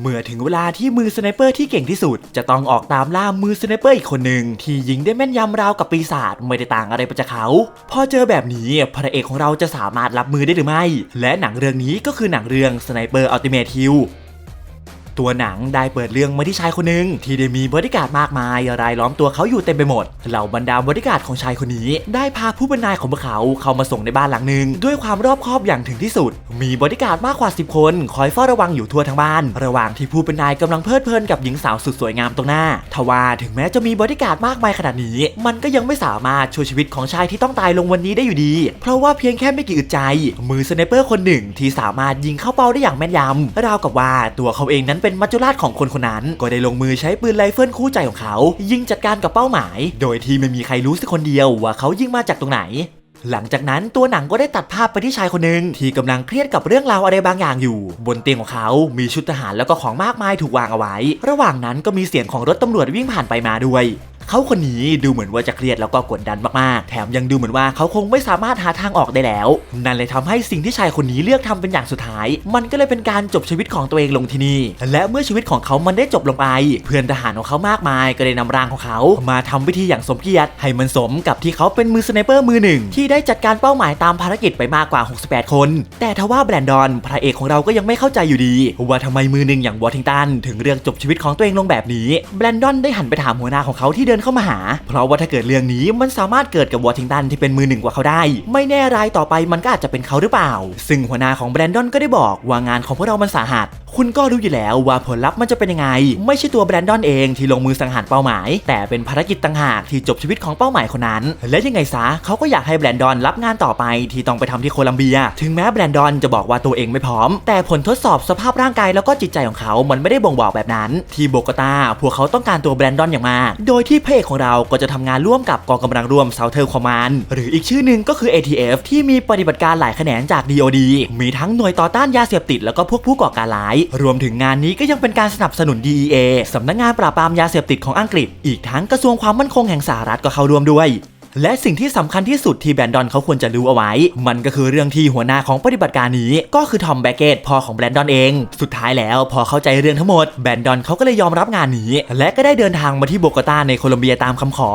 เมื่อถึงเวลาที่มือสไนเปอร์ที่เก่งที่สุด จะต้องออกตามล่ามือสไนเปอร์อีกคนหนึ่งที่ยิงได้แม่นยำราวกับปีศาจไม่ได้ต่างอะไรไปจากเขา พอเจอแบบนี้พระเอกของเราจะสามารถรับมือได้หรือไม่ และหนังเรื่องนี้ก็คือหนังเรื่องสไนเปอร์อัลติเมทฮิล ตัวหนังได้เปิดเรื่องมาที่ชายคนหนึ่งที่ได้มีบริการมากมายรายล้อมตัวเขาอยู่เต็มไปหมดเหล่าบรรดาบริการของชายคนนี้ ได้พาผู้เป็นายของพวกเขาเข้ามาส่งในบ้านหลังหนึ่งด้วยความรอบคอบอย่างถึงที่สุด มีบริการมากกว่า 10 คน คอยเฝ้าระวังอยู่ทั่วทั้งบ้าน ระหว่างที่ผู้เป็นายกำลังเพลิดเพลินกับหญิงสาวสุดสวยงามตรงหน้าทว่าถึงแม้จะมีบริการมากมายขนาดนี้ มันก็ยังไม่สามารถช่วยชีวิตของชายที่ต้องตายลงวันนี้ได้อยู่ดี เพราะว่าเพียงแค่ไม่กี่อึดใจ มือสไนเปอร์คนหนึ่งที่สามารถยิงเข้าเป้าได้อย่างแม่นยำราวกับว่าตัวเขาเองนั้นเป็นมัจจุราชของคนคนนั้น ก็ได้ลงมือใช้ปืนไรเฟิลคู่ใจของเขา ยิงจัดการกับเป้าหมาย โดยที่ไม่มีใครรู้สักคนเดียวว่าเขายิงมาจากตรงไหนหลังจากนั้นตัวหนังก็ได้ตัดภาพไปที่ชายคนหนึ่งที่กำลังเครียดกับเรื่องราวอะไรบางอย่างอยู่ บนเตียงของเขา มีชุดทหารแล้วก็ของมากมายถูกวางเอาไว้ ระหว่างนั้นก็มีเสียงของรถตำรวจวิ่งผ่านไปมาด้วย เขาคนนี้ดูเหมือนว่าจะเครียดแล้วก็กดดันมากๆ แถมยังดูเหมือนว่าเขาคงไม่สามารถหาทางออกได้แล้ว นั่นเลยทำให้สิ่งที่ชายคนนี้เลือกทำเป็นอย่างสุดท้าย มันก็เลยเป็นการจบชีวิตของตัวเองลงที่นี่ และเมื่อชีวิตของเขามันได้จบลงไป เพื่อนทหารของเขามากมาย ก็ได้นำร่างของเขา มาทำพิธีอย่างสมเกียรติให้มันสมกับที่เขาเป็นมือสไนเปอร์มือหนึ่งที่ได้จัดการเป้าหมายตามภารกิจไปมากกว่า 68 คน แต่ทว่าแบรนดอนพระเอกของเราก็ยังไม่เข้าใจอยู่ดี ว่าทำไมมือหนึ่งอย่างวอทิงตันถึงเรื่องจบชีวิตของตัวเองลงแบบนี้แบรนดอนได้หันไปถามหัวหน้าของเขาที่เดินเข้ามาหา เพราะว่าถ้าเกิดเรื่องนี้มันสามารถเกิดกับวอทิงตันที่เป็นมือหนึ่งกว่าเขาได้ ไม่แน่รายต่อไปมันก็อาจจะเป็นเขาหรือเปล่า ซึ่งหัวหน้าของแบรนดอนก็ได้บอกว่างานของพวกเรามันสาหัส คุณก็รู้อยู่แล้วว่าผลลัพธ์มันจะเป็นยังไง ไม่ใช่ตัวแบรนดอนเองที่ลงมือสังหารเป้าหมาย แต่เป็นภารกิจต่างหากที่จบชีวิตของเป้าหมายคนนั้น และยังไงซะเขาก็อยากให้แบรนดอนรับงานต่อไปที่ต้องไปทำที่โคลัมเบีย ถึงแม้แบรนดอนจะบอกว่าตัวเองไม่พร้อม แต่ผลทดสอบสภาพร่างกายแล้วก็จิตใจของเขา มันไม่ได้บ่งบอกแบบนั้น ที่โบกตาพวกเขาต้องการตัวแบรนดอนอย่างมากโดยที่พระเอกของเราก็จะทำงานร่วมกับกองกำลังรวมเซาเทอร์คอมานหรืออีกชื่อหนึ่งก็คือ ATF ที่มีปฏิบัติการหลายแขนงจาก DOD มีทั้งหน่วยต่อต้านยาเสพติดแล้วก็พวกผู้ก่อการร้าย รวมถึงงานนี้ก็ยังเป็นการสนับสนุน DEA สำนักงานปราบปรามยาเสพติดของอังกฤษ อีกทั้งกระทรวงความมั่นคงแห่งสหรัฐก็เข้าร่วมด้วย และสิ่งที่สำคัญที่สุดที่แบรนดอนเขาควรจะรู้เอาไว้ มันก็คือเรื่องที่หัวหน้าของปฏิบัติการนี้ ก็คือทอมแบกเกตพ่อของแบรนดอนเอง สุดท้ายแล้วพอเข้าใจเรื่องทั้งหมดแบรนดอนเขาก็เลยยอมรับงานนี้ และก็ได้เดินทางมาที่โบกตาในโคลอมเบียตามคำขอ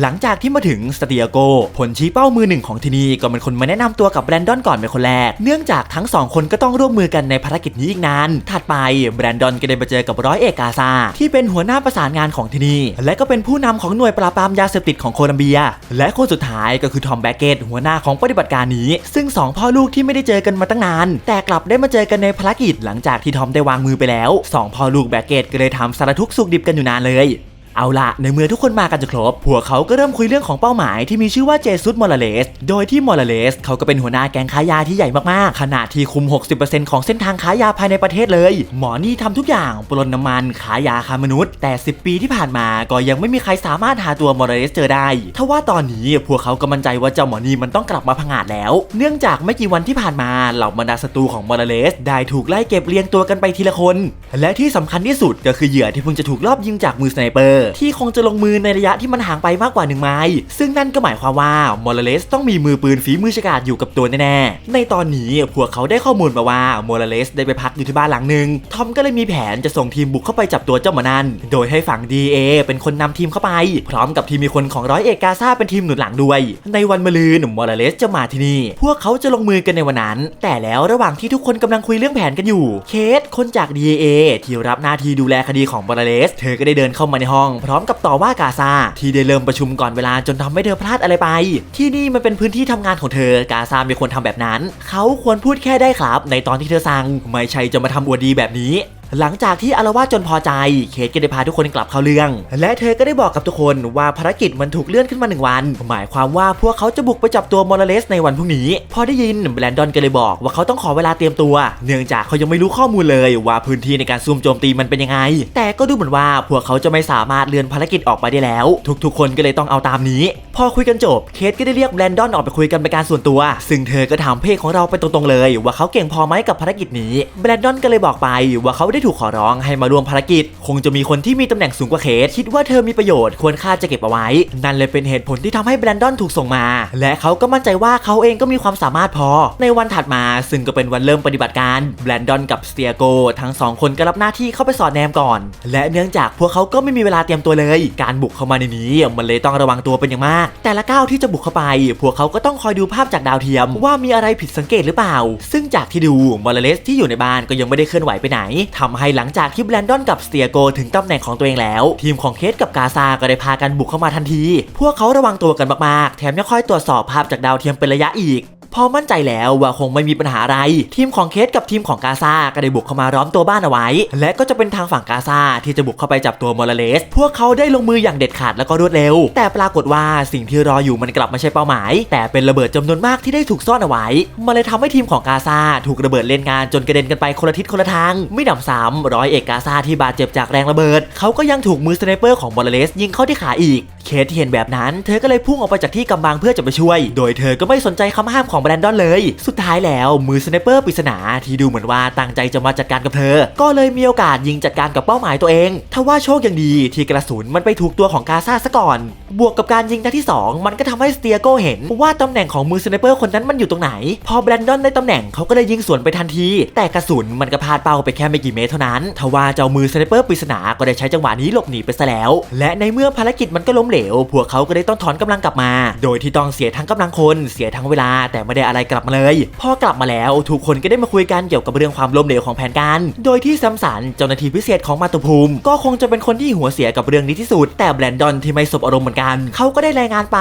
หลังจากที่มาถึงสเตียโก ผลชี้เป้ามือหนึ่งของที่นี่ก็เป็นคนมาแนะนำตัวกับแบรนดอนก่อนเป็นคนแรก เนื่องจากทั้งสองคนก็ต้องร่วมมือกันในภารกิจนี้อีกนาน ถัดไปแบรนดอนก็ได้ไปเจอกับร้อยเอกกาซาที่เป็นหัวหน้าประสานงานของที่นี่ และก็เป็นผู้นำของหน่วยปราบปรามยาเสพติดของโคลัมเบีย และคนสุดท้ายก็คือทอมแบกเกตหัวหน้าของปฏิบัติการนี้ ซึ่งสองพ่อลูกที่ไม่ได้เจอกันมาตั้งนาน แต่กลับได้มาเจอกันในภารกิจหลังจากที่ทอมได้วางมือไปแล้วสองพ่อลูกแบกเกตก็เลยทำสารทุกข์สุขดิบกันอยู่นานเลย เอาละในเมื่อทุกคนมากันจะครบ พวกเขาก็เริ่มคุยเรื่องของเป้าหมายที่มีชื่อว่าเจสุสมอร์เลส โดยที่มอร์เลสเขาก็เป็นหัวหน้าแก๊งค้ายาที่ใหญ่มากๆขนาดที่คุม 60%ของเส้นทางค้ายาภายในประเทศเลย หมอนี่ทำทุกอย่าง ปล้นน้ำมันขายยาค้ามนุษย์ แต่ 10 ปีที่ผ่านมาก็ยังไม่มีใครสามารถหาตัวมอร์เลสเจอได้ทว่าตอนนี้พวกเขาก็มั่นใจว่าเจ้าหมอนี่มันต้องกลับมาพังอาจแล้ว เนื่องจากไม่กี่วันที่ผ่านมาเหล่าบรรดาศัตรูของมอร์เลส ได้ถูกไล่เก็บเรียงตัวกันไปทีละคน และที่สำคัญที่สุดก็คือเหยื่อที่เพิ่งจะถูกลอบยิงจากมือสไนเปอร์ที่คงจะลงมือในระยะที่มันห่างไปมากกว่าหนึ่งไมล์ซึ่งนั่นก็หมายความว่ามอร์เลสต้องมีมือปืนฝีมือฉกาจอยู่กับตัวแน่ๆในตอนนี้พวกเขาได้ข้อมูลมาว่ามอร์เลสได้ไปพักอยู่ที่บ้านหลังหนึ่งทอมก็เลยมีแผนจะส่งทีมบุกเข้าไปจับตัวเจ้าหมอนั่นโดยให้ฝั่ง DA เป็นคนนำทีมเข้าไป พร้อมกับทีมมีคนของร้อยเอกกาซาเป็นทีมหนุนหลังด้วย ในวันมะรืนมอร์เลสจะมาที่นี่ พวกเขาจะลงมือกันในวันนั้น แต่แล้วระหว่างที่ทุกคนกำลังคุยเรื่องแผนกันอยู่ เคสคนจาก DA ที่รับหน้าที่ดูแลคดีของมอร์เลส เธอก็ได้เดินเข้ามาในห้องพร้อมกับต่อว่ากาซาที่ได้เริ่มประชุมก่อนเวลาจนทำให้เธอพลาดอะไรไป ที่นี่มันเป็นพื้นที่ทำงานของเธอกาซาไม่ควรทำแบบนั้น เขาควรพูดแค่ได้ครับ ในตอนที่เธอสั่งไม่ใช่จะมาทำอวดดีแบบนี้ หลังจากที่อารวาจนพอใจ เคทก็ได้พาทุกคนกลับเข้าเรื่อง และเธอก็ได้บอกกับทุกคนว่าภารกิจมันถูกเลื่อนขึ้นมาหนึ่งวัน หมายความว่าพวกเขาจะบุกไปจับตัวมอร์เลสในวันพรุ่งนี้ พอได้ยินแบรนดอนก็เลยบอกว่าเขาต้องขอเวลาเตรียมตัว เนื่องจากเขายังไม่รู้ข้อมูลเลยว่าพื้นที่ในการซุ่มโจมตีมันเป็นยังไง แต่ก็ดูเหมือนว่าพวกเขาจะไม่สามารถเลื่อนภารกิจออกไปได้แล้ว ทุกๆ คนก็เลยต้องเอาตามนี้ พอคุยกันจบ เคทก็ได้เรียกแบรนดอนออกไปคุยกันเป็นการส่วนตัว ซึ่งเธอก็ถามเพศของเราไปตรงๆเลย ว่าเขาเก่งพอไหมกับภารกิจนี้แบรนดอนก็เลยบอกไปว่าเขาได้ถูกขอร้องให้มาร่วมภารกิจ คงจะมีคนที่มีตำแหน่งสูงกว่าเคสคิดว่าเธอมีประโยชน์ควรค่าจะเก็บเอาไว้ นั่นเลยเป็นเหตุผลที่ทำให้แบรนดอนถูกส่งมา และเขาก็มั่นใจว่าเขาเองก็มีความสามารถพอ ในวันถัดมาซึ่งก็เป็นวันเริ่มปฏิบัติการแบรนดอนกับสเตียโกทั้งสองคนก็รับหน้าที่เข้าไปสอดแนมก่อน และเนื่องจากพวกเขาก็ไม่มีเวลาเตรียมตัวเลย การบุกเข้ามาในนี้มันเลยต้องระวังตัวเป็นอย่างมาก แต่ละก้าวที่จะบุกเข้าไป พวกเขาก็ต้องคอยดูภาพจากดาวเทียม ว่ามีอะไรผิดสังเกตหรือเปล่า ซึ่งจากที่ดูมอร์เลสที่อยู่ในบ้านก็ยังไม่ได้เคลื่อนไหวไปไหน ทำให้หลังจากที่แบรนดอนกับสเตียโกถึงตำแหน่งของตัวเองแล้ว ทีมของเคสกับกาซาก็ได้พากันบุกเข้ามาทันที พวกเขาระวังตัวกันมากๆ แถมยังคอยตรวจสอบภาพจากดาวเทียมเป็นระยะอีก พอมั่นใจแล้วว่าคงไม่มีปัญหาอะไร ทีมของเคสกับทีมของกาซาก็ได้บุกเข้ามาล้อมตัวบ้านเอาไว้ และก็จะเป็นทางฝั่งกาซาที่จะบุกเข้าไปจับตัวมอร์เลส พวกเขาได้ลงมืออย่างเด็ดขาดแล้วก็รวดเร็ว แต่ปรากฏว่าสิ่งที่รออยู่มันกลับไม่ใช่เป้าหมาย แต่เป็นระเบิดจำนวนมากที่ได้ถูกซ่อนเอาไว้ มันเลยทำให้ทีมของกาซาถูกระเบิดเล่นงานจนกระเด็นกันไปคนละทิศคนละทาง ไม่หนำซ้ำร้อยเอกกาซาที่บาดเจ็บจากแรงระเบิด เขาก็ยังถูกมือสไนเปอร์ของมอร์เลสยิงเข้าที่ขาอีก สที่เห็นแบบนั้น เธอก็เลยพุ่งออกไปจากที่กำบังเพื่อจะไปช่วย โดยเธอก็ไม่สนใจคำห้ามของแบรนดอนเลย สุดท้ายแล้วมือสไนเปอร์ปริศนาที่ดูเหมือนว่าตั้งใจจะมาจัดการกับเธอ ก็เลยมีโอกาสยิงจัดการกับเป้าหมายตัวเองทว่าโชคยังดีที่กระสุนมันไปถูกตัวของกาซาซะก่อน บวกกับการยิงนัดที่ 2 มันก็ทำให้สเตียโกเห็นว่าตำแหน่งของมือสไนเปอร์คนนั้นมันอยู่ตรงไหน พอแบรนดอนได้ตำแหน่งเขาก็เลยยิงสวนไปทันที แต่กระสุนมันก็พลาดเป้าไปแค่ไม่กี่เมตรเท่านั้นทว่าเจ้ามือสไนเปอร์ปริศนาก็ได้ใช้จังหวะนี้หลบหนีไปซะแล้ว และในเมื่อภารกิจมันก็ล้มเหลวพวกเขาก็ได้ต้องถอนกำลังกลับมา โดยที่ต้องเสียทั้งกำลังคนเสียทั้งเวลา แต่ไม่ได้อะไรกลับมาเลย พอกลับมาแล้วทุกคนก็ได้มาคุยกันเกี่ยวกับเรื่องความล้มเหลวของแผนการ โดยที่ซัมสันเจ้าหน้าที่พิเศษของมาตุภูมิ ก็คงจะเป็นคนที่หัวเสียกับเรื่องนี้ที่สุด แต่แบรนดอนที่ไม่สบอารมณ์เหมือนกันเขาก็ได้รายงานไป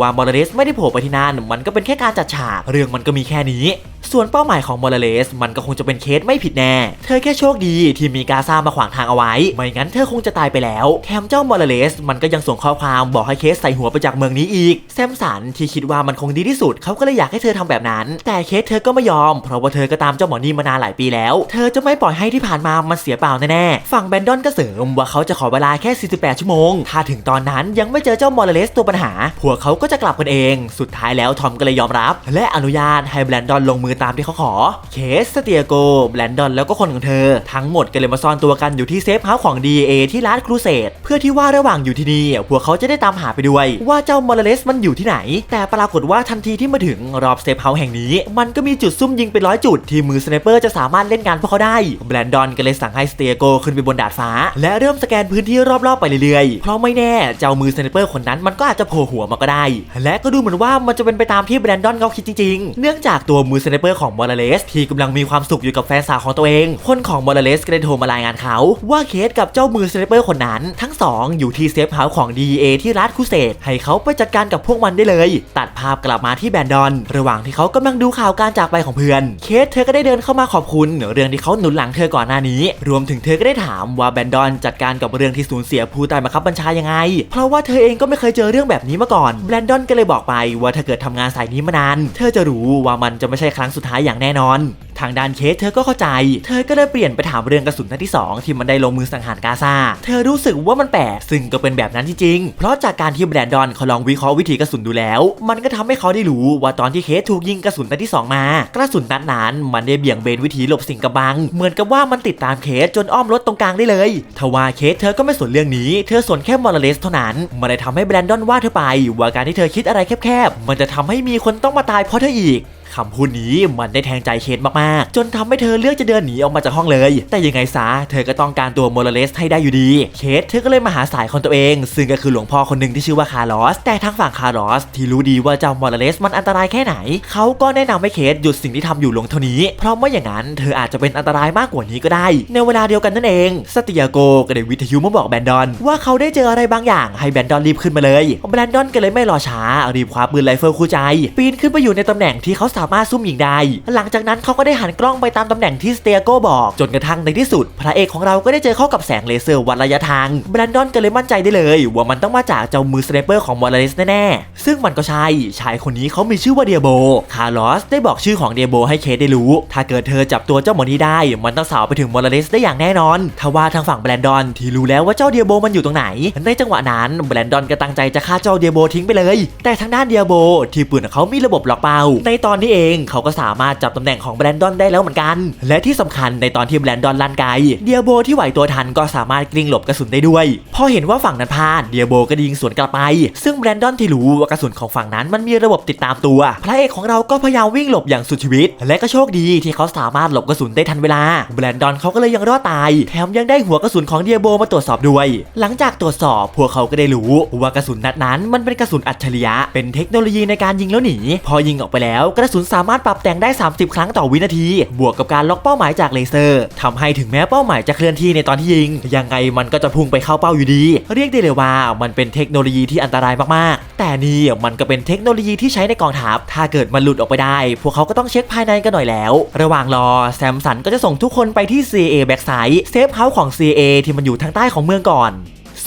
ว่ามอร์เรสไม่ได้โผล่ไปที่นั่นมันก็เป็นแค่การจัดฉากเรื่องมันก็มีแค่นี้ ส่วนเป้าหมายของมอร์เลสมันก็คงจะเป็นเคสไม่ผิดแน่ เธอแค่โชคดีที่มีกาซามาขวางทางเอาไว้ ไม่งั้นเธอคงจะตายไปแล้ว แถมเจ้ามอร์เลสมันก็ยังส่งข้อความบอกให้เคสใส่หัวไปจากเมืองนี้อีก แซมสันที่คิดว่ามันคงดีที่สุด เขาก็เลยอยากให้เธอทำแบบนั้น แต่เคสเธอก็ไม่ยอม เพราะว่าเธอก็ตามเจ้าหมอนี่มานานหลายปีแล้ว เธอจะไม่ปล่อยให้ที่ผ่านมามันเสียเปล่าแน่ๆ ฝั่งแบนดอนก็เสริมว่าเขาจะขอเวลาแค่ 48 ชั่วโมง ถ้าถึงตอนนั้นยังไม่เจอเจ้ามอร์เลสตัวปัญหา พวกเขาก็จะกลับกันเอง สุดท้ายแล้วทอมก็เลยยอมรับ และอนุญาตให้แบนดอนลงมือตามที่เขาขอ เคสสเตียโกแบรนดอนแล้วก็คนของเธอ ทั้งหมดก็เลยมาซ่อนตัวกันอยู่ที่เซฟเฮาส์ของ DA ที่ร้านครูเสดเพื่อที่ว่าระหว่างอยู่ที่นี่พวกเขาจะได้ตามหาไปด้วย ว่าเจ้ามอร์เลสมันอยู่ที่ไหน แต่ปรากฏว่าทันทีที่มาถึงรอบเซฟเฮาส์แห่งนี้ มันก็มีจุดซุ่มยิงเป็นร้อยจุดที่มือสไนเปอร์จะสามารถเล่นงานพวกเขาได้แบรนดอนก็เลยสั่งให้สเตียโกขึ้นไปบนดาดฟ้า และเริ่มสแกนพื้นที่รอบๆไปเรื่อยๆเพราะไม่แน่เจ้ามือสไนเปอร์คนนั้นมันก็อาจจะโผล่หัวมาก็ได้ และก็ดูเหมือนว่ามันจะเป็นไปตามที่แบรนดอนเขาคิดจริงๆ เนื่องจากตัวมือสไนเปอร์ของมอร์เลสที่กำลังมีความสุขอยู่กับแฟนสาวของตัวเอง คนของมอร์เลสก็ได้โทรมารายงานเขา ว่าเคสกับเจ้ามือสไนเปอร์คนนั้น ทั้งสองอยู่ที่เซฟเฮาส์ของ DEA ที่รัฐคูเซตให้เขาไปจัดการกับพวกมันได้เลย ตัดภาพกลับมาที่แบนดอน ระหว่างที่เขากำลังดูข่าวการจากไปของเพื่อน เคสเธอก็ได้เดินเข้ามาขอบคุณเรื่องที่เขาหนุนหลังเธอก่อนหน้านี้ รวมถึงเธอก็ได้ถามว่าแบนดอนจัดการกับเรื่องที่สูญเสียผู้ใต้บังคับบัญชายังไง เพราะว่าเธอเองก็ไม่เคยเจอเรื่องแบบนี้มาก่อนแบนดอนก็เลยบอกไปว่าถ้าเกิดทำงานสายนี้มานาน เธอจะรู้ว่ามันจะไม่ใช่ครั้งสุดท้ายอย่างแน่นอน ทางด้านเคสเธอก็เข้าใจ เธอก็เลยเปลี่ยนไปถามเรื่องกระสุนนัดที่ 2 ที่มันได้ลงมือสังหารกาซา เธอรู้สึกว่ามันแปลกซึ่งก็เป็นแบบนั้นจริงๆ เพราะจากการที่แบรนดอนเขาลองวิเคราะห์วิธีกระสุนดูแล้ว มันก็ทำให้เขาได้รู้ว่าตอนที่เคสถูกยิงกระสุนนัดที่ 2 มา กระสุนนัดนั้นมันได้เบี่ยงเบนวิธีหลบสิ่งกำบัง เหมือนกับว่ามันติดตามเคสจนอ้อมรถตรงกลางได้เลยทว่าเคสเธอก็ไม่สนเรื่องนี้ เธอสนแค่มอร์เลสเท่านั้นมันเลยทำให้แบรนดอนว่าเธอไป ว่าการที่เธอคิดอะไรแคบๆ มันจะทำให้มีคนต้องมาตายเพราะเธออีก คำพูดนี้มันได้แทงใจเคสมากๆ จนทำให้เธอเลือกจะเดินหนีออกมาจากห้องเลย แต่ยังไงซะเธอก็ต้องการตัวโมราเลสให้ได้อยู่ดี เคสเธอก็เลยมาหาสายของตัวเอง ซึ่งก็คือหลวงพ่อคนหนึ่งที่ชื่อว่าคาร์ลอส แต่ทางฝั่งคาร์ลอสที่รู้ดีว่าเจ้าโมราเลสมันอันตรายแค่ไหน เขาก็แนะนำให้เคสหยุดสิ่งที่ทำอยู่ลงเท่านี้ เพราะไม่อย่างนั้นเธออาจจะเป็นอันตรายมากกว่านี้ก็ได้ ในเวลาเดียวกันนั่นเอง สติยาโกก็ได้วิทยุมาบอกแบนดอน ว่าเขาได้เจออะไรบางอย่างให้แบนดอนรีบขึ้นมาเลยแบนดอนก็เลยไม่รอช้ารีบคว้าปืนไรเฟิลคู่ใจ ปีนขึ้นไปอยู่ในตำแหน่งที่เขาสามารถซุ่มยิงได้ หลังจากนั้นเขาก็ได้หันกล้องไปตามตำแหน่งที่สเตียโกบอก จนกระทั่งในที่สุด พระเอกของเราก็ได้เจอเข้ากับแสงเลเซอร์วัดระยะทางแบรนดอนก็เลยมั่นใจได้เลย ว่ามันต้องมาจากเจ้ามือสไนเปอร์ของมอร์เลสแน่ๆ ซึ่งมันก็ใช่ชายคนนี้เขามีชื่อว่าเดียโบ คาร์ลอสได้บอกชื่อของเดียโบให้เคสได้รู้ ถ้าเกิดเธอจับตัวเจ้าหมอนี้ได้ มันต้องสาวไปถึงมอร์เลสได้อย่างแน่นอนทว่าทางฝั่งแบรนดอนที่รู้แล้วว่าเจ้าเดียโบมันอยู่ตรงไหน ในจังหวะนั้นแบรนดอนก็ตั้งใจจะฆ่าเจ้าเดียโบทิ้งไปเลย แต่ทางด้านเดียโบที่ปืนของเขามีระบบล็อกเป้าในตอนนี้เเองเขาก็สามารถจับตำแหน่งของแบรนดอนได้แล้วเหมือนกัน และที่สำคัญในตอนที่แบรนดอนลั่นไกเดียโบที่ไหวตัวทันก็สามารถกลิ้งหลบกระสุนได้ด้วย พอเห็นว่าฝั่งนั้นพลาดเดียโบก็ยิงสวนกลับไป ซึ่งแบรนดอนที่รู้ว่ากระสุนของฝั่งนั้นมันมีระบบติดตามตัว พระเอกของเราก็พยายามวิ่งหลบอย่างสุดชีวิต และก็โชคดีที่เขาสามารถหลบกระสุนได้ทันเวลา แบรนดอนเขาก็เลยยังรอดตาย แถมยังได้หัวกระสุนของเดียโบมาตรวจสอบด้วย หลังจากตรวจสอบพวกเขาก็ได้รู้ว่ากระสุนนัดนั้นมันเป็นกระสุนอัจฉริยะ เป็นเทคโนโลยีในการยิงแล้วหนี พอยิงออกไปแล้วกระสุนสามารถปรับแต่งได้ 30 ครั้งต่อวินาที บวกกับการล็อกเป้าหมายจากเลเซอร์ทำให้ถึงแม้เป้าหมายจะเคลื่อนที่ในตอนที่ยิง ยังไงมันก็จะพุ่งไปเข้าเป้าอยู่ดี เรียกได้เลยว่ามันเป็นเทคโนโลยีที่อันตรายมากๆ แต่นี่มันก็เป็นเทคโนโลยีที่ใช้ในกองทัพ ถ้าเกิดมันหลุดออกไปได้ พวกเขาก็ต้องเช็คภายในกันหน่อยแล้ว ระหว่างรอแซมสันก็จะส่งทุกคนไปที่ CA Backside เซฟเฮาส์ของ CA ที่มันอยู่ทางใต้ของเมืองก่อน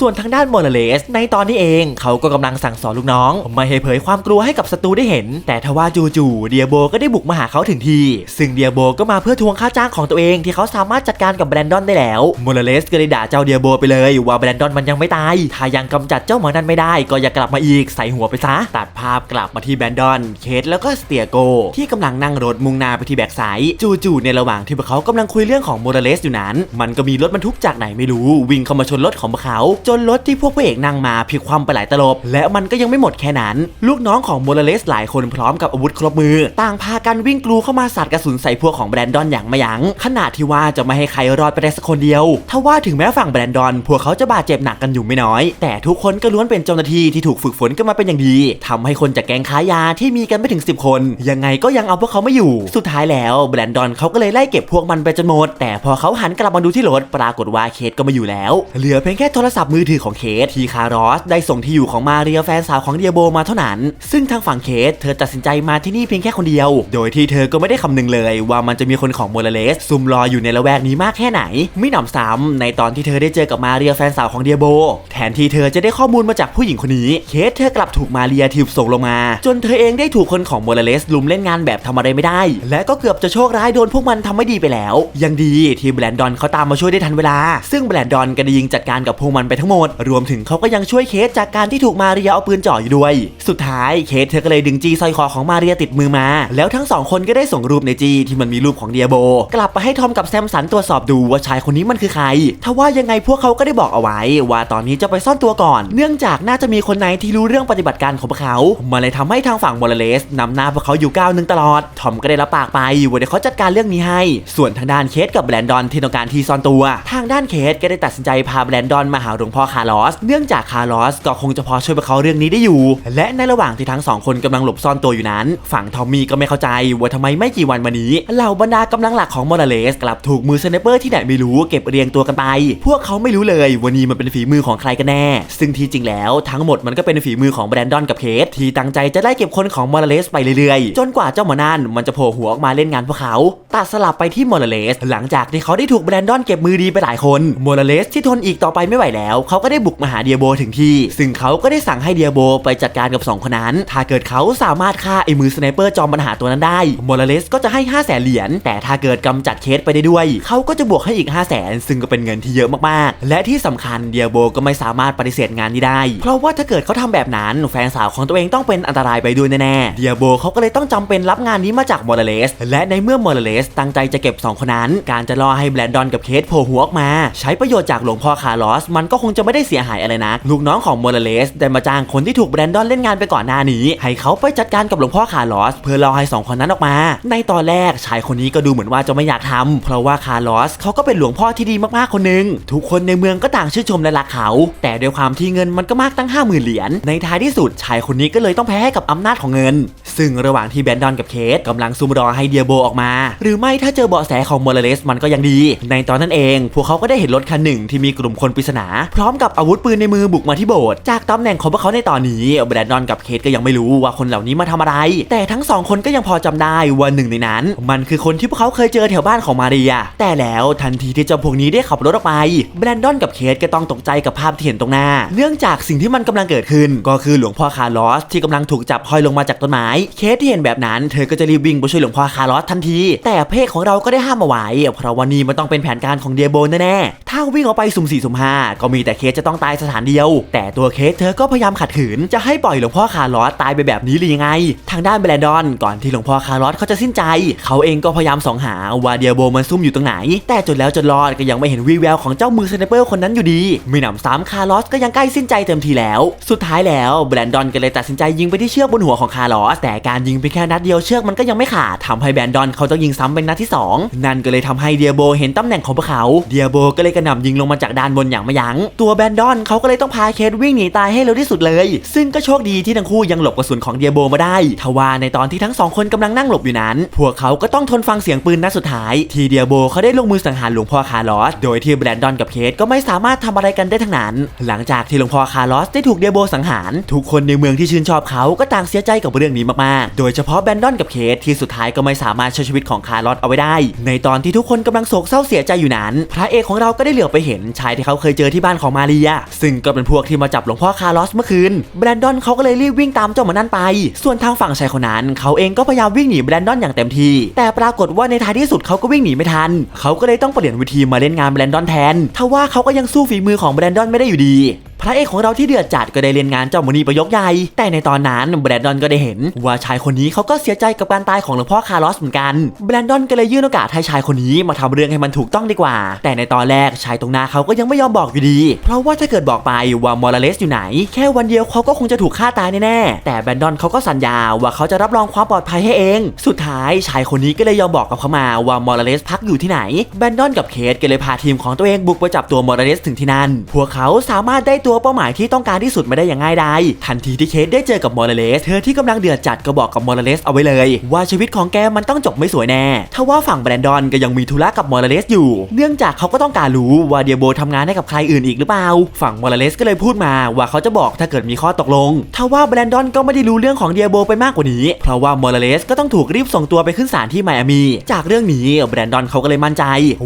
ส่วนทางด้านโมเลเลสในตอนนี้เองเขาก็กำลังสั่งสอนลูกน้อง ไม่ให้เผยความกลัวให้กับศัตรูได้เห็น แต่ทว่าจู่ๆเดียโบก็ได้บุกมาหาเขาถึงที่ซึ่งเดียโบก็มาเพื่อทวงค่าจ้างของตัวเองที่เขาสามารถจัดการกับแบรนดอนได้แล้วโมเลเลสก็เลยด่าเจ้าเดียโบไปเลยว่าแบรนดอนมันยังไม่ตายถ้ายังกำจัดเจ้าหมอนั่นไม่ได้ ก็อย่ากลับมาอีกใส่หัวไปซะตัดภาพกลับมาที่แบรนดอน เคทแล้วก็สเตียโก ที่กำลังนั่งรถมุ่งหน้าไปที่แบกไซด์จู่ๆในระหว่างที่พวกเขากำลังคุยเรื่องของโมเลเลสอยู่นั้น มันก็มีรถบรรทุกจากไหนไม่รู้ วิ่งเข้ามาชนรถของพวกเขาจนรถที่พวกพระเอกนั่งมาพลิกคว่ำไปหลายตลบ และมันก็ยังไม่หมดแค่นั้น ลูกน้องของโมเลเลสหลายคนพร้อมกับอาวุธครบมือ ต่างพากันวิ่งกลูเข้ามาสาดกระสุนใส่พวกของแบรนดอนอย่างไม่ยัง้งขนาดที่ว่าจะไม่ให้ใครรอดไปได้สักคนเดียวถ้าว่าถึงแม้ฝั่งแบรนดอน พวกเขาจะบาดเจ็บหนักกันอยู่ไม่น้อย แต่ทุกคนก็ล้วนเป็นเจ้าหน้าที่ที่ถูกฝึกฝนกันมาเป็นอย่างดีทำให้คนจากแก๊งค้ายาที่มีกันไม่ถึง 10 คน ยังไงก็ยังเอาพวกเขาไม่อยู่ สุดท้ายแล้วแบรนดอนเขาก็เลยไล่เก็บพวกมันไปจนหมด แต่พอเขาหันกลับมาดูที่รถปรากฏว่าเคสก็มาอยู่แล้ว เหลือเพียงแค่โทรศัพท์มือถือของเคสที่คารอสได้ส่งที่อยู่ของมาเรียแฟนสาวของเดียโบมาเท่านั้น ซึ่งทางฝั่งเคสเธอตัดสินใจมาที่นี่เพียงแค่คนเดียว โดยที่เธอก็ไม่ได้คำนึงเลย ว่ามันจะมีคนของโมเลเลสซุ่มรออยู่ในละแวกนี้มากแค่ไหน ไม่หนำซ้ำในตอนที่เธอได้เจอกับมาเรียแฟนสาวของเดียโบ แทนที่เธอจะได้ข้อมูลมาจากผู้หญิงคนนี้ เคสเธอกลับถูกมาเรียถีบส่งลงมา จนเธอเองได้ถูกคนของโมเลเลสลุมเล่นงานแบบทำอะไรไม่ได้ และก็เกือบจะโชคร้ายโดนพวกมันทำไม่ดีไปแล้ว ยังดีที่แบรนดอนเขาตามมาช่วยได้ทันเวลา ซึ่งแบรนดอนก็ได้ยิงจัดการกับพวกมันไปทั้งหมด รวมถึงเขาก็ยังช่วยเคสจากการที่ถูกมาเรียเอาปืนจ่ออยู่ด้วย สุดท้ายเคสเธอก็เลยดึงจีสร้อยคอของมาเรียติดมือมา แล้วทั้งสองคนก็ได้ส่งรูปในจีที่มันมีรูปของเดียโบ กลับไปให้ทอมกับแซมสันตรวจสอบดูว่าชายคนนี้มันคือใครถ้าว่ายังไงพวกเขาก็ได้บอกเอาไว้ ว่าตอนนี้จะไปซ่อนตัวก่อน เนื่องจากน่าจะมีคนในที่รู้เรื่องปฏิบัติการของพวกเขามันเลยทำให้ทางฝั่งโมเลเลสนำหน้าพวกเขาอยู่ก้าวหนึ่งตลอด ทอมก็ได้รับปากไปว่าเดี๋ยวเขาจัดการเรื่องนี้ให้ ส่วนทางด้านเคสกับแบรนดอนที่ต้องการที่ซ่อนตัว ทางด้านเคสก็ได้ตัดสินใจพาแบรนดอนมาหาหลวงพ่อคาร์ลอส เนื่องจากคาร์ลอสก็คงจะพอช่วยพวกเขาเรื่องนี้ได้อยู่ และในระหว่างที่ทั้งสองคนกำลังหลบซ่อนตัวอยู่นั้น ฝั่งทอมมี่ก็ไม่เข้าใจว่าทำไมไม่กี่วันมานี้เหล่าบรรดากำลังหลักของโมนาเลสกลับถูกมือสไนเปอร์ที่ไหนไม่รู้เก็บเรียงตัวกันไป พวกเขาไม่รู้เลยว่านี่มันเป็นฝีมือของใครกันแน่ ซึ่งที่จริงแล้วทั้งหมดมันก็เป็นฝีมือของแบรนดอนกับเคสที่ตั้งใจจะไล่เก็บคนของโมนาเลสไปเรื่อยๆ จนกว่าเจ้าหมอนั่นมันจะโผล่หัวออกมาเล่นงานพวกเขาตัดสลับไปที่โมนาเลสหลังจากที่เขาได้ถูกแบรนดอนเก็บมือดีไปหลายคนโมนาเลสที่ทนอีกต่อไปไม่ไหวแล้วเขาก็ได้บุกมาหาเดียโบถึงที่ ซึ่งเขาก็ได้สั่งให้เดียโบไปจัดการกับสองคนนั้น ถ้าเกิดเขาสามารถฆ่าไอ้มือสไนเปอร์จอมปัญหาตัวนั้นได้โมนาเลสก็จะให้ 5 0 0แสนเหรียญ แต่ถ้าเกิดกำจัดเคสไปได้ด้วย เขาก็จะบวกให้อีก 5 0 0แสนซึ่งก็เป็นเงินที่เยอะมากๆ และที่สำคัญเดียโบก็ไม่สามารถปฏิเสธงานนี้ได้ เพราะว่าถ้าเกิดเขาทำแบบนั้นแฟนสาวของตัวเองต้องเป็นอันตรายไปด้วยแน่ๆเดียโบเขาก็เลยต้องจำเป็นรับงานนี้มาจากโมนาเลสและในเมื่อโมนาเลสตั้งใจจะเก็บสองคนนั้น การจะรอให้แบรนดอนกับเคสโผล่หัวออกมา ใช้ประโยชน์จากหลวงพ่อคาร์ลอสมันก็คงจะไม่ได้เสียหายอะไรนะลูกน้องของโมนาเลสได้มาจ้างคนที่ถูกแบรนดอนเล่นงานไปก่อนหน้านี้ ให้เขาไปจัดการกับหลวงพ่อคาร์ลอส เพื่อรอให้สองคนนั้นออกมา ในตอนแรกชายคนนี้ก็ดูเหมือนว่าจะไม่อยากทำเพราะว่าคาร์ลอสเขาก็เป็นหลวงพ่อที่ดีมากๆคนหนึ่งทุกคนในเมืองก็ต่างชื่นชมและรักเขา แต่ด้วยความที่เงินมันก็มากตั้ง 50,000 เหรียญในท้ายที่สุดชายคนนี้ก็เลยต้องแพ้ให้กับอำนาจของเงิน ซึ่งระหว่างที่แบรนดอนกับเคสกำลังซุ่มรอให้เดียโบออกมา หรือไม่ถ้าเจอเบาะแสของโมเลเลสมันก็ยังดี ในตอนนั้นเอง พวกเขาก็ได้เห็นรถคันหนึ่งที่มีกลุ่มคนปริศนาพร้อมกับอาวุธปืนในมือบุกมาที่โบสถ์จากตำแหน่งของพวกเขาในตอนนี้แบรนดอนกับเคสก็ยังไม่รู้ว่าคนเหล่านี้มาทำอะไร แต่ทั้งสองคนก็ยังพอจำได้ว่าหนึ่งในนั้น มันคือคนที่พวกเขาเคยเจอแถวบ้านของมาเรีย แต่แล้วทันทีที่เจ้าพวกนี้ได้ขับรถออกไปแบรนดอนกับเคสก็ต้องตกใจกับภาพที่เห็นตรงหน้า เนื่องจากสิ่งที่มันกำลังเกิดขึ้น ก็คือหลวงพ่อคาร์ลอสที่กำลังถูกจับห้อยลงมาจากต้นไม้เคสที่เห็นแบบนั้นเธอก็จะรีบวิ่งไปช่วยหลวงพ่อคาร์ลอสทันที แต่เพศของเราก็ได้ห้ามเอาไว้เพราะวันนี้มันต้องเป็นแผนการของเดียโบแน่ๆถ้าวิ่งออกไปสุ่มสี่สุ่มห้าก็มีแต่เคสจะต้องตายสถานเดียว แต่ตัวเคสเธอก็พยายามขัดขืนจะให้ปล่อยหลวงพ่อคาร์ลอสตายไปแบบนี้หรือยังไง ทางด้านแบรนดอน ก่อนที่หลวงพ่อคาร์ลอสเขาจะสิ้นใจ เขาเองก็พยายามส่องหาว่าเดียโบมันซุ่มอยู่ตรงไหน แต่จนแล้วจนรอดก็ยังไม่เห็นวี่แววของเจ้ามือสไนเปอร์คนนั้นอยู่ดีมีหนำซ้ำคาร์ลอสก็ยังใกล้สิ้นใจเต็มทีแล้ว สุดท้ายแล้วแบรนดอนก็เลยตัดสินใจยิงไปที่เชือกบนหัวของคาร์ลอสแต่การยิงไปแค่นัดเดียวเชือกมันก็ยังไม่ขาดทำให้แบรนดอนเขาต้องยิงซ้ำเป็นนัดที่สองนั่นก็เลยทำให้เดียโบเห็นตำแหน่งของพวกเขาเดียโบก็เลยกระหน่ำยิงลงมาจากด้านบนอย่างไม่ยั้งตัวแบรนดอนเขาก็เลยต้องพาเคสวิ่งหนีตายให้เร็วที่สุดเลย ซึ่งก็โชคดีที่ทั้งคู่ยังหลบกระสุนของเดียโบมาได้ทว่าในตอนที่ทั้งสองคนกำลังนั่งหลบอยู่นั้น พวกเขาก็ต้องทนฟังเสียงปืนนัดสุดท้าย ที่เดียโบเขาได้ลงมือสังหารหลวงพ่อคาร์ลอส โดยที่แบรนดอนกับเคสก็ไม่สามารถทำอะไรกันได้ทั้งนั้น หลังจากที่หลวงพ่อคาร์ลอสได้ถูกเดียโบสังหาร ทุกคนในเมืองที่ชื่นชอบเขาก็ต่างเสียใจกับเรื่องนี้มากๆ โดยเฉพาะแบรนดอนกับเคสที่สุดท้ายก็ไม่สามารถช่วยชีวิตของคาร์ลอสเอาไว้ได้ ในตอนที่ทุกคนกำลังโศกเศร้าเสียใจอยู่นั้น พระเอกของเราก็ได้เหลือไปเห็นชายที่เขาเคยเจอที่บ้านของมาเรีย ซึ่งก็เป็นพวกที่มาจับหลวงพ่อคาร์ลอสเมื่อคืนแบรนดอนเขาก็เลยรีบวิ่งตามเจ้าหมานั่นไป ส่วนทางฝั่งชายคนนั้นเขาเองก็พยายามวิ่งหนีแบรนดอนอย่างเต็มที่ แต่ปรากฏว่าในท้ายที่สุดเขาก็วิ่งหนีไม่ทัน เขาก็เลยต้องเปลี่ยนวิธีมาเล่นงานแบรนดอนแทนทว่าเขาก็ยังสู้ฝีมือของแบรนดอนไม่ได้อยู่ดีพระเอกของเราที่เดือดจัดก็ได้เรียนงานเจ้ามุนีประยกใหญ่แต่ในตอนนั้นแบรนดอนก็ได้เห็น ว่าชายคนนี้เขาก็เสียใจกับการตายของหลวงพ่อคาร์ลอสเหมือนกันแบรนดอนก็เลยยื่นโอกาสให้ชายคนนี้มาทำเรื่องให้มันถูกต้องดีกว่า แต่ในตอนแรกชายตรงหน้าเขาก็ยังไม่ยอมบอกอยู่ดี เพราะว่าถ้าเกิดบอกไปว่ามอร์เลสอยู่ไหน แค่วันเดียวเขาก็คงจะถูกฆ่าตายแน่ๆแต่แบรนดอนเขาก็สัญญาว่าเขาจะรับรองความปลอดภัยให้เอง สุดท้ายชายคนนี้ก็เลยยอมบอกกับเขามาว่ามอร์เลสพักอยู่ที่ไหนแบรนดอนกับเคสก็เลยพาทีมของตัวเองบุกไปจับตัวมอร์เลสถึงที่นั่นพวกเขาสามารถได้ตัวเป้าหมายที่ต้องการที่สุดมาได้อย่างง่ายดายทันทีที่เคสได้เจอกับมอร์เลสเธอที่กำลังเดือดจัดก็บอกกับมอร์เลสเอาไว้เลย ว่าชีวิตของแกมันต้องจบไม่สวยแน่ถ้าว่าฝั่งแบรนดอนก็ยังมีธุระกับมอร์เลสอยู่ เนื่องจากเขาก็ต้องการรู้ว่าเดียโบทำงานให้กับใครอื่นอีกหรือเปล่า ฝั่งมอร์เลสก็เลยพูดมาว่าเขาจะบอกถ้าเกิดมีข้อตกลงทว่าแบรนดอนก็ไม่ได้รู้เรื่องของเดียโบไปมากกว่านี้ เพราะว่ามอร์เลสก็ต้องถูกรีบส่งตัวไปขึ้นศาลที่ไมอามี จากเรื่องนี้แบรนดอนเขาก็เลยมั่นใจ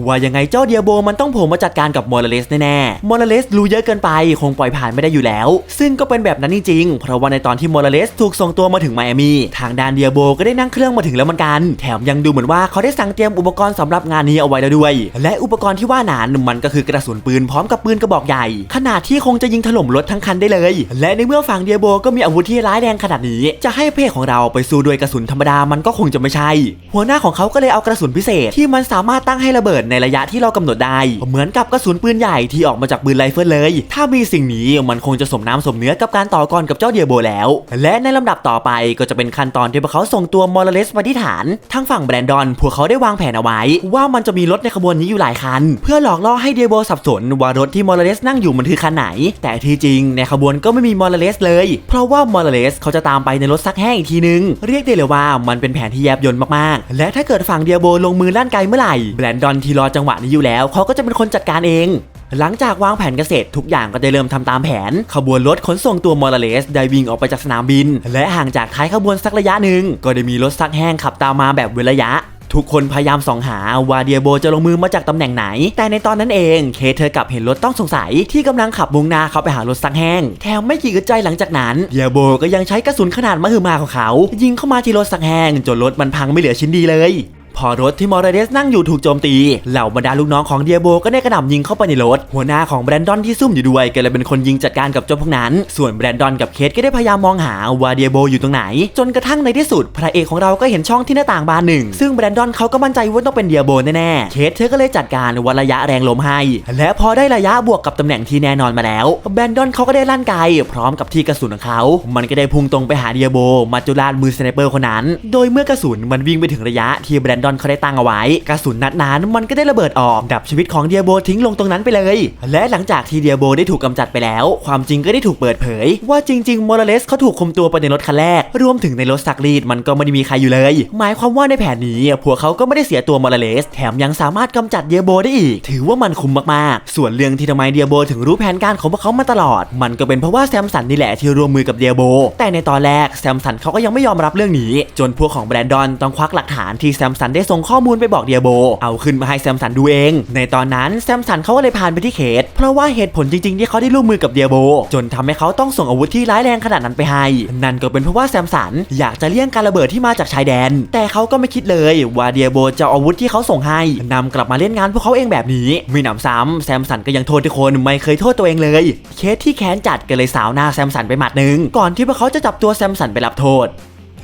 ว่ายังไงเจ้าเดียโบมันต้องโผล่มาจัดการกับมอร์เลสแน่ๆมอร์เลสรู้เยอะเกินไปคงปล่อยผ่านไม่ได้อยู่แล้ว ซึ่งก็เป็นแบบนั้นจริงๆ เพราะว่าในตอนที่มอร์เลสถูกส่งตัวมาถึงไมอามีทางด้านเดียโบก็ได้นั่งเครื่องมาถึงแล้วเหมือนกัน แถมยังดูเหมือนว่าเขาได้สั่งเตรียมอุปกรณ์สำหรับงานนี้เอาไว้แล้วด้วย และอุปกรณ์ที่ว่านั้นมันก็คือกระสุนปืนพร้อมกับปืนกระบอกใหญ่ ขนาดที่คงจะยิงถล่มรถทั้งคันได้เลย และในเมื่อฝั่งเดียโบก็มีอาวุธที่ร้ายแรงขนาดนี้ จะให้เพศของเราไปสู้ด้วยกระสุนธรรมดามันก็คงจะไม่ใช่ หัวหน้าของเขาก็เลยเอากระสุนพิเศษที่มันสามารถตั้งให้ระเบิดในระยะที่เรากำหนดได้ เหมือนกับกระสุนปืนใหญ่ที่ออกมาจากปืนไรเฟิลเลย ถ้ามีสิ่งนี้มันคงจะสมน้ำสมเนื้อกับการต่อกรกับเจ้าเดียโบแล้ว และในลำดับต่อไปก็จะเป็นขั้นตอนที่พวกเขาส่งตัวมอร์เลสมาที่ฐาน ทางฝั่งแบรนดอนพวกเขาได้วางแผนเอาไว้ ว่ามันจะมีรถในขบวนนี้อยู่หลายคัน เพื่อหลอกล่อให้เดียโบสับสนว่ารถที่มอร์เลสนั่งอยู่มันคือคันไหน แต่ที่จริงในขบวนก็ไม่มีมอร์เลสเลย เพราะว่ามอร์เลสเขาจะตามไปในรถซักแห้งอีกทีนึง เรียกได้เลยว่ามันเป็นแผนที่แยบยลมากๆ และถ้าเกิดฝั่งเดียโบลงมือลั่นไกเมื่อไหร่แบรนดอนที่รอจังหวะนี้อยู่แล้วเขาก็จะเป็นคนจัดการเอง หลังจากวางแผนเกษตรทุกอย่างก็ได้เริ่มทำตามแผน ขบวนรถขนส่งตัวมอร์เลสได้วิ่งออกไปจากสนามบิน และห่างจากท้ายขบวนสักระยะหนึ่ง ก็ได้มีรถซักแห้งขับตามมาแบบเวระยะทุกคนพยายามส่องหาว่าเดียโบจะลงมือมาจากตำแหน่งไหน แต่ในตอนนั้นเองเคเธอกลับเห็นรถต้องสงสัยที่กำลังขับมุ่งหน้าเข้าไปหารถซักแห้ง แถมไม่กี่อึดใจหลังจากนั้นเดียโบก็ยังใช้กระสุนขนาดมหึมาของเขา ยิงเข้ามาที่รถซักแห้งจนรถมันพังไม่เหลือชิ้นดีเลย พอรถที่มอร์เรสนั่งอยู่ถูกโจมตี เหล่าบรรดาลูกน้องของเดียโบก็ได้กระหน่ำยิงเข้าไปในรถ หัวหน้าของแบรนดอนที่ซุ่มอยู่ด้วยก็เลยเป็นคนยิงจัดการกับเจ้าพวกนั้น ส่วนแบรนดอนกับเคทก็ได้พยายามมองหาว่าเดียโบอยู่ตรงไหน จนกระทั่งในที่สุด พระเอกของเราก็เห็นช่องที่หน้าต่างบานหนึ่ง ซึ่งแบรนดอนเขาก็มั่นใจว่าต้องเป็นเดียโบแน่ๆ เคทเธอก็เลยจัดการวัดระยะแรงลมให้ และพอได้ระยะบวกกับตำแหน่งที่แน่นอนมาแล้ว แบรนดอนเขาก็ได้ลั่นไกพร้อมกับที่กระสุนของเขา มันก็ได้พุ่งตรงไปหาเดียโบมาจุลามือสไนเปอร์คนนั้น โดยเมื่อกระสุนมันวิ่งไปถึงระยะที่แบรนดอนเขาได้ตั้งเอาไว้ กระสุนนัดนั้นมันก็ได้ระเบิดออกดับชีวิตของเดียโบทิ้งลงตรงนั้นไปเลย และหลังจากที่เดียโบได้ถูกกำจัดไปแล้ว ความจริงก็ได้ถูกเปิดเผย ว่าจริงๆมอร์เลสเขาถูกคุมตัวไปในรถคันแรก รวมถึงในรถซักรีดมันก็ไม่ได้มีใครอยู่เลย หมายความว่าในแผนนี้พวเขาก็ไม่ได้เสียตัวมอร์เลส แถมยังสามารถกำจัดเดียโบได้อีก ถือว่ามันคุ้มมากๆ ส่วนเรื่องที่ทำไมเดียโบถึงรู้แผนการของพวกเขามาตลอด มันก็เป็นเพราะว่าแซมสันนี่แหละที่ร่วมมือกับเดียโบแต่ในตอนแรกแซมสันเขาก็ยังไม่ยอมรับเรื่องนี้ จนพวกของแบรนดอนต้องควักหลักฐานที่แซมสันได้ส่งข้อมูลไปบอกเดียโบ เอาขึ้นมาให้แซมสันดูเอง ในตอนนั้นแซมสันเขาก็เลยผ่านไปที่เคสเพราะว่าเหตุผลจริงๆ ที่เขาได้ร่วมมือกับเดียโบ จนทำให้เขาต้องส่งอาวุธที่ร้ายแรงขนาดนั้นไปให้ นั่นก็เป็นเพราะว่าแซมสันอยากจะเลี่ยงการระเบิดที่มาจากชายแดน แต่เขาก็ไม่คิดเลยว่าเดียโบจะเอาอาวุธที่เขาส่งให้นำกลับมาเล่นงานพวกเขาเองแบบนี้ไม่หนำซ้ำแซมสันก็ยังโทษทุกคนไม่เคยโทษตัวเองเลย เคสที่แค้นจัดก็เลยสาวหน้าแซมสันไปหมัดหนึ่งก่อนที่พวกเขาจะจับตัวแซมสันไปรับโทษ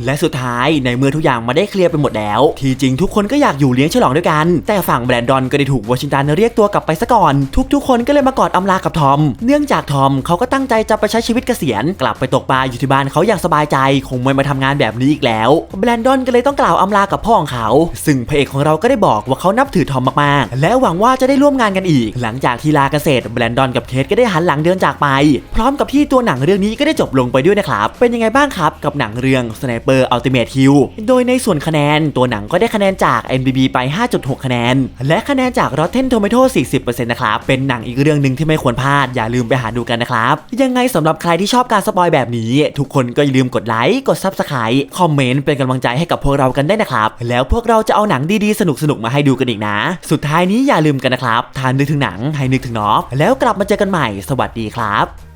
และสุดท้ายในเมื่อทุกอย่างมาได้เคลียร์ไปหมดแล้ว ที่จริงทุกคนก็อยากอยู่เลี้ยงฉลองด้วยกัน แต่ฝั่งแบรนดอนก็ได้ถูกวอชิงตันเรียกตัวกลับไปซะก่อน ทุกๆ คนก็เลยมากอดอำลากับทอม เนื่องจากทอมเขาก็ตั้งใจจะไปใช้ชีวิตเกษียณ กลับไปตกปลาอยู่ที่บ้านเขาอย่างสบายใจ คงไม่มาทำงานแบบนี้อีกแล้ว แบรนดอนก็เลยต้องกล่าวอำลากับพ่อของเขา ซึ่งพระเอกของเราก็ได้บอกว่าเขานับถือทอมมากๆ และหวังว่าจะได้ร่วมงานกันอีก หลังจากที่ลาเกษตรแบรนดอนกับเคทก็ได้หันหลังเดินจากไป พร้อมกับที่ตัวหนังเรื่องนี้ก็ได้จบลงไปด้วยนะครับเป็นยังไงบ้างครับกับหนังเรื่อง Sniper Ultimate Kill โดยในส่วนคะแนนตัวหนังก็ได้คะแนนจาก MDB ไป 5.6 คะแนน และคะแนนจาก Rotten Tomato 40%นะครับ เป็นหนังอีกเรื่องหนึ่งที่ไม่ควรพลาด อย่าลืมไปหาดูกันนะครับ ยังไงสำหรับใครที่ชอบการสปอยแบบนี้ ทุกคนก็อย่าลืมกดไลค์ กด Subscribe คอมเมนต์เป็นกำลังใจให้กับพวกเรากันได้นะครับ แล้วพวกเราจะเอาหนังดีๆ สนุกๆ มาให้ดูกันอีกนะ สุดท้ายนี้อย่าลืมกันนะครับทานนึกถึงหนังให้นึกถึงน็อฟแล้วกลับมาเจอกันใหม่ สวัสดีครับ